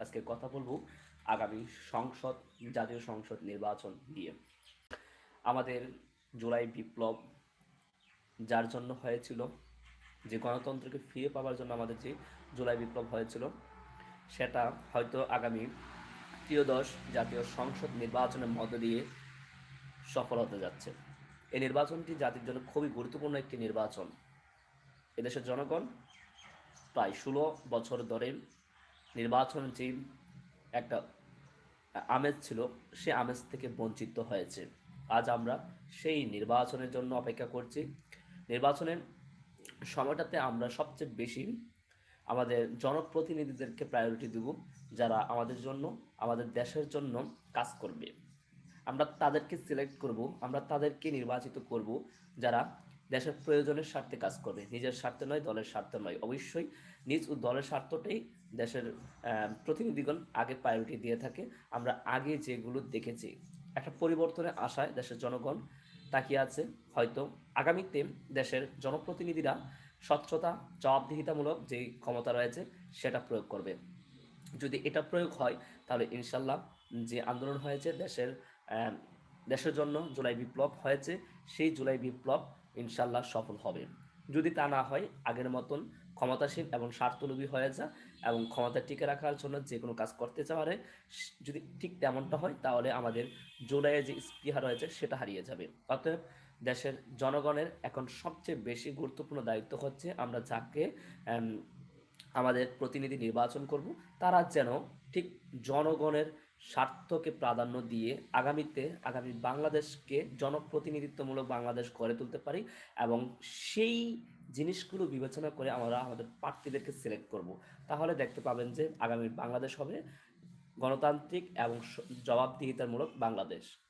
আজকে কথা বলব আগামী সংসদ, জাতীয় সংসদ নির্বাচন নিয়ে। আমাদের জুলাই বিপ্লব যার জন্য হয়েছিল, যে গণতন্ত্রকে ফিরে পাওয়ার জন্য আমাদের যে জুলাই বিপ্লব হয়েছিল, সেটা হয়তো আগামী ত্রিয়োদশ জাতীয় সংসদ নির্বাচনের মধ্য দিয়ে সফল হতে যাচ্ছে। এই নির্বাচনটি জাতির জন্য খুবই গুরুত্বপূর্ণ একটি নির্বাচন। এদেশের জনগণ প্রায় ষোলো বছর ধরে নির্বাচন যে একটা আমেজ ছিল, সে আমেজ থেকে বঞ্চিত হয়েছে। আজ আমরা সেই নির্বাচনের জন্য অপেক্ষা করছি। নির্বাচনের সময়টাতে আমরা সবচেয়ে বেশি আমাদের জনপ্রতিনিধিদেরকে প্রায়োরিটি দেব, যারা আমাদের জন্য, আমাদের দেশের জন্য কাজ করবে। আমরা তাদেরকে সিলেক্ট করব, আমরা তাদেরকে নির্বাচিত করব, যারা দেশের প্রয়োজনের স্বার্থে কাজ করবে নিজের স্বার্থে নয়, দলের স্বার্থে নয়। অবশ্যই নিজ ও দলের স্বার্থটাই দেশের প্রতিনিধিগণ আগে প্রায়োরিটি দিয়ে থাকে। আমরা আগে যেগুলো দেখেছি, একটা পরিবর্তনের আশায় দেশের জনগণ তাকিয়ে আছে। হয়তো আগামীতে দেশের জনপ্রতিনিধিরা স্বচ্ছতা, জবাবদিহিতামূলক যে ক্ষমতা রয়েছে, সেটা প্রয়োগ করবে। যদি এটা প্রয়োগ হয়, তাহলে ইনশাল্লাহ যে আন্দোলন হয়েছে, দেশের দেশের জন্য জুলাই বিপ্লব হয়েছে, সেই জুলাই বিপ্লব ইনশাল্লাহ সফল হবে। যদি তা না হয়, আগের মতন ক্ষমতাসীন এবং স্বার্থলোভী হয়ে যা এবং ক্ষমতা টিকে রাখার জন্য যে কোনো কাজ করতে চাওয়ারে, যদি ঠিক তেমনটা হয়, তাহলে আমাদের জুলাইয়ে যে স্পৃহা রয়েছে, সেটা হারিয়ে যাবে। অতএব দেশের জনগণের এখন সবচেয়ে বেশি গুরুত্বপূর্ণ দায়িত্ব হচ্ছে আমরা যাকে আমাদের প্রতিনিধি নির্বাচন করব, তারা যেন ঠিক জনগণের স্বার্থকে প্রাধান্য দিয়ে আগামীতে, আগামী বাংলাদেশকে জনপ্রতিনিধিত্বমূলক বাংলাদেশ গড়ে তুলতে পারি এবং সেই জিনিসগুলো বিবেচনা করে আমরা আমাদের প্রার্থীদেরকে সিলেক্ট করব। তাহলে দেখতে পাবেন যে আগামী বাংলাদেশ হবে গণতান্ত্রিক এবং জবাবদিহিতামূলক বাংলাদেশ।